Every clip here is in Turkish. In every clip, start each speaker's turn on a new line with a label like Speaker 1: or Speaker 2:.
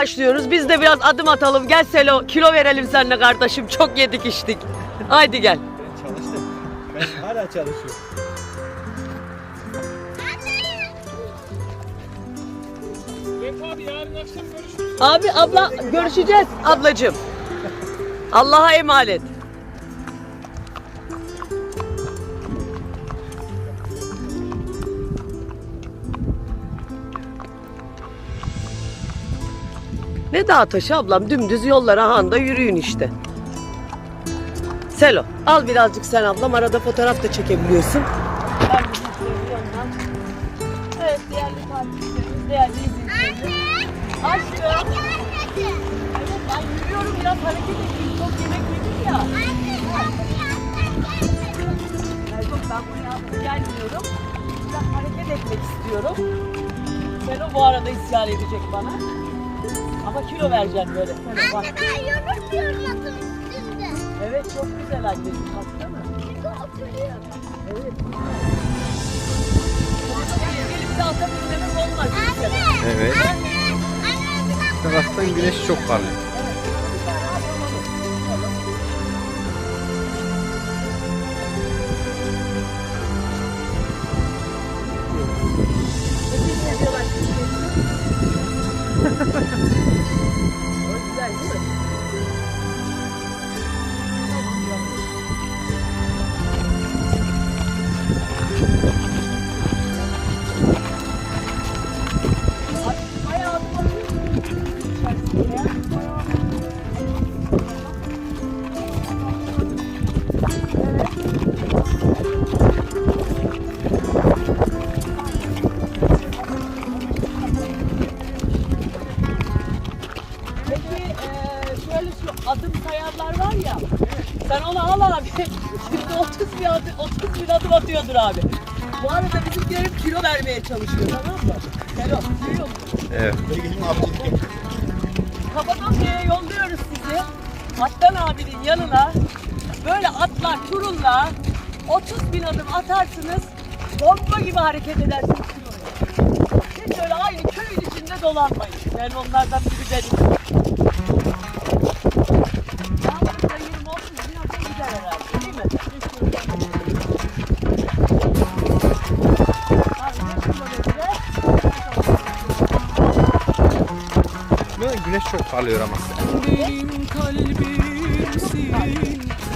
Speaker 1: başlıyoruz. Biz de biraz adım atalım. Gel Selo kilo verelim seninle kardeşim. Çok yedik içtik. Haydi gel.
Speaker 2: Ben çalıştım. Ben hala çalışıyorum.
Speaker 3: abi yarın akşam görüşürüz.
Speaker 1: Abi abla görüşeceğiz ablacığım. Allah'a emanet. Ne dağ taşı ablam dümdüz yollara handa yürüyün işte. Selo al birazcık sen ablam arada fotoğraf da çekebiliyorsun. Ben bizimkilerin yanından. Evet değerli takipçilerimiz, değerli izleyicilerimiz. Aşkım. Evet ben yürüyorum biraz hareket edeyim. Çok yemek yedim ya. Yani yok ben buraya alıp gelmiyorum. Biraz hareket etmek istiyorum. Selo bu arada isyan edecek bana. Ama kilo vereceğim böyle. Bak.
Speaker 4: Anne ben yürümüyorum atın üstünde.
Speaker 1: Evet çok güzel anneciğim. Baksana.
Speaker 4: Oturuyorum.
Speaker 1: Evet. Olmaz.
Speaker 4: Anne.
Speaker 2: Evet.
Speaker 4: Anne. Anne
Speaker 2: Bu taraftan güneş çok parlıyor.
Speaker 1: O güzel 30 bin adım atıyordur abi. Bu arada bizimkilerim kilo vermeye çalışıyor tamam mı? Selo, duyuyor musun?
Speaker 2: Evet.
Speaker 1: Kapadokya'ya yolluyoruz sizi. Atlan abinin yanına. Böyle atlar turunla 30 bin adım atarsınız. Bomba gibi hareket edersiniz kiloya. Hiç öyle aynı köyün içinde dolanmayın. Ben onlardan biri benim.
Speaker 2: Güneş çok parlıyor ama.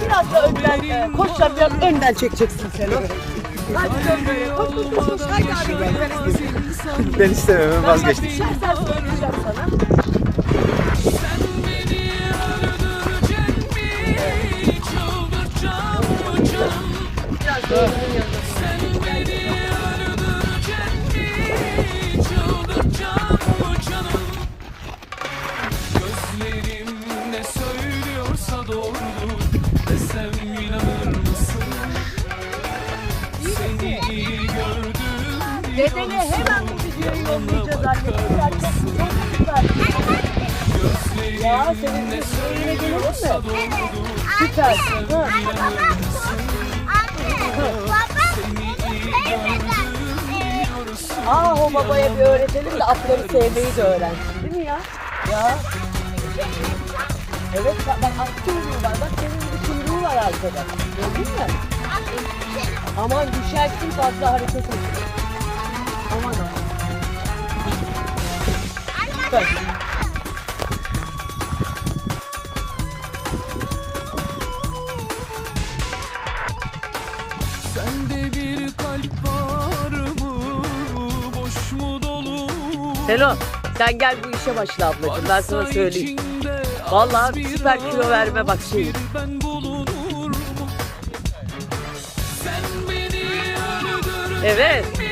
Speaker 1: Biraz da önden, e, koşacağım biraz önden çekeceksin sen o. Hadi dön böyle. Koş koş koş. Haydi abi.
Speaker 2: Ben istemem vazgeçtim.
Speaker 1: Dedene hemen bu videoyu yollayacağız. Güzel, çok, çok güzel. Ya senin bir şeyine gelir mi? Süper. Ha. Aa o babaya bir öğretelim de atları sevmeyi de öğrensin. Değil mi ya? Ya. Evet bak, bak at kuyruğu var. Bak senin bir kuyruğu var arkada. Gördün mü? Aman düşersin fazla hareket et. Süper.
Speaker 3: Sende bir kalp var mı? Boş mu dolu?
Speaker 1: Selo sen gel bu işe başla ablacığım ben sana söyleyeyim. Vallahi süper kilo verme bak şey. Evet.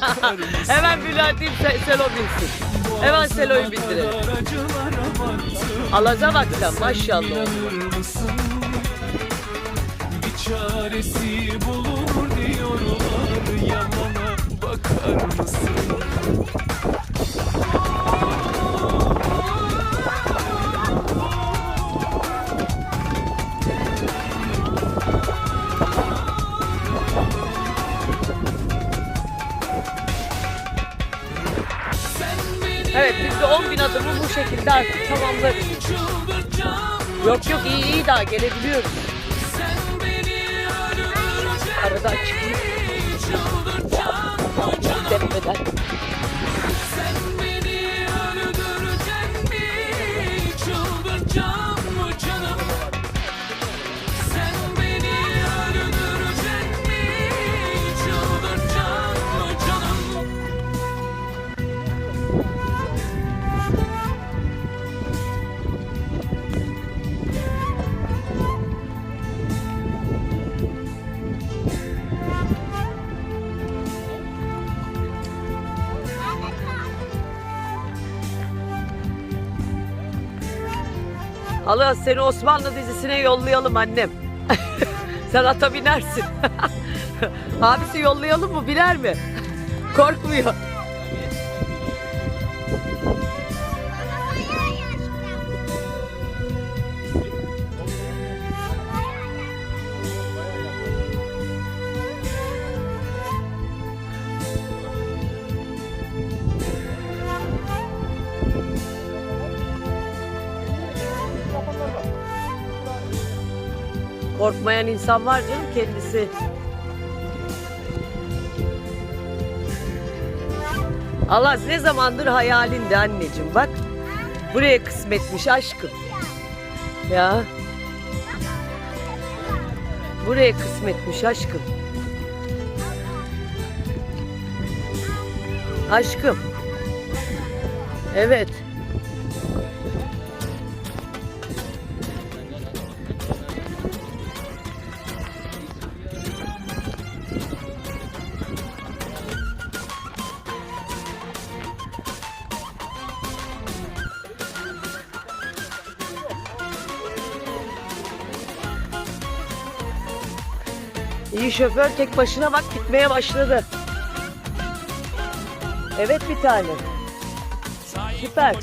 Speaker 1: Hemen Bülent'im Se- Selo binsin. Hemen Selo'yu
Speaker 3: battım
Speaker 1: Alaca bak maşallah.
Speaker 3: Bir çaresi bulunur diyorlar Yamana bakar mısın?
Speaker 1: Evet biz de 10 bin adımı bu şekilde artık.
Speaker 3: Çıldıracağım
Speaker 1: Yok yok iyi iyi daha gelebiliyoruz. Arada
Speaker 3: canım
Speaker 1: demeden. Allah seni Osmanlı dizisine yollayalım annem. Sen ata binersin. Abisi yollayalım mı biner mi? Korkmuyor. Korkmayan insan var canım kendisi. Allah ne zamandır hayalinde anneciğim bak. Buraya kısmetmiş aşkım. Ya. Buraya kısmetmiş aşkım. Aşkım. Evet. İyi şoför tek başına bak gitmeye başladı. Evet bir tane. Süper.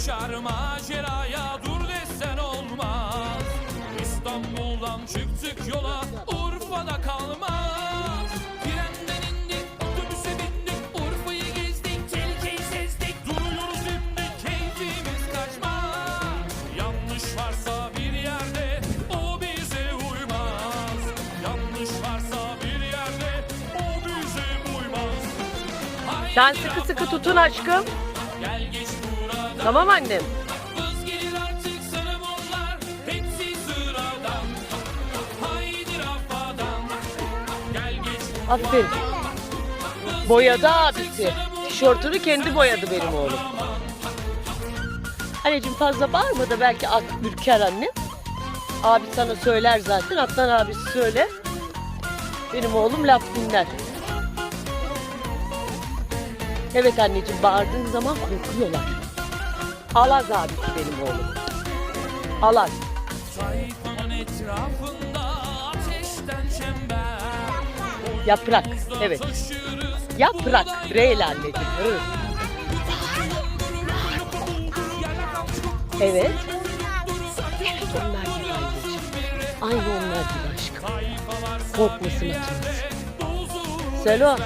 Speaker 3: İstanbul'dan çıktık yola
Speaker 1: Sen sıkı sıkı tutun aşkım. Tamam annem. Aferin. Boyadı abisi. Tişörtünü kendi boyadı benim oğlum. Anneciğim fazla bağırma da belki at ürker annem. Abi sana söyler zaten. Atlan abisi söyle. Benim oğlum laf dinler. Evet anneciğim bağırdığın zaman korkuyorlar. Alaz abisi benim oğlum. Alaz. Yaprak. Evet. Yaprak. Reyle anneciğim. Evet. Evet onlar gibi anneciğim. Aynı onlar gibi aşkım. Korkmasın makinesi. Selo.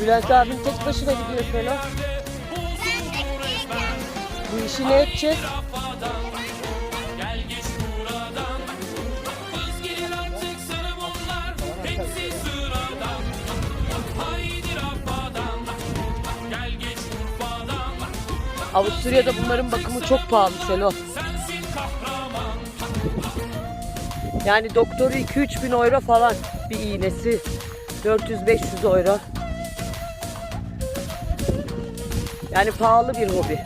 Speaker 1: Bülent abin tek başına gidiyor Selo. Bu işi ne edeceğiz? Avusturya'da bunların bakımı çok pahalı Selo. Yani doktoru 2-3 bin euro falan bir iğnesi. 400-500 euro. Yani pahalı bir hobi.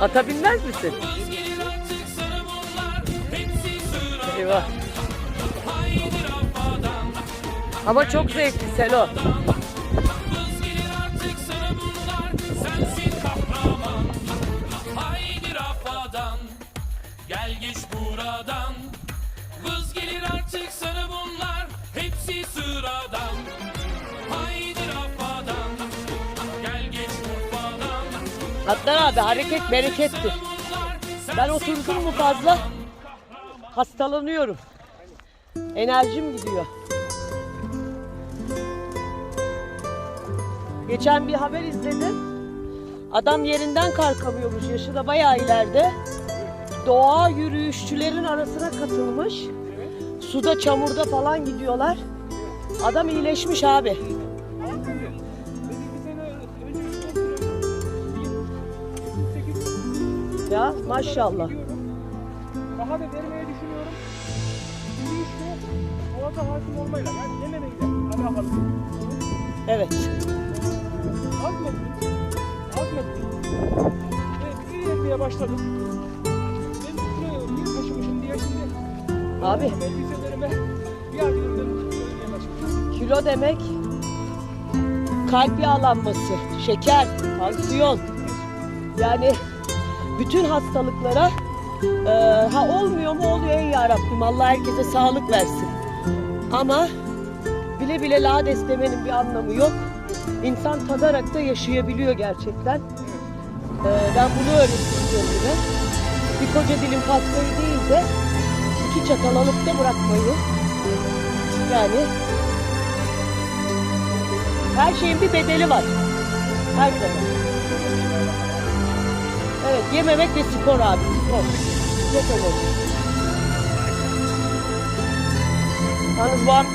Speaker 3: Ata binmez misin? Eyvah. Ama
Speaker 1: çok zevkli Selo.
Speaker 3: gel geç buradan Vız gelir artık sana bunlar hepsi sıradan Haydi rafadan
Speaker 1: gel
Speaker 3: geç mutfadan
Speaker 1: Adnan abi hareket berekettir. Ben oturdum mu fazla hastalanıyorum. Enerjim gidiyor. Geçen bir haber izledim. Adam yerinden kalkamıyormuş. Yaşı da bayağı ileride. Doğa yürüyüşçülerin arasına katılmış. Suda çamurda falan gidiyorlar. Adam iyileşmiş abi. Ya maşallah.
Speaker 5: Daha da vermeye düşünüyorum. İşte boğaza hakim olmayla yani yememeyle alakalı.
Speaker 1: Evet.
Speaker 5: Azmettim. Azmettim. Ve iyi yemeye başladım.
Speaker 1: Abi kilo demek kalp yağlanması, şeker, tansiyon. Yani bütün hastalıklara e, ha olmuyor mu oluyor ey yarabbim Allah herkese sağlık versin. Ama bile bile lades demenin bir anlamı yok. İnsan tadarak da yaşayabiliyor gerçekten. E, ben bunu öğrettim kendime. Bir koca dilim pastayı değil de iki çatal alıp da bırakmayı. Yani her şeyin bir bedeli var. Her zaman. Evet yememek ve spor abi. Spor. Çok önemli. Yalnız bu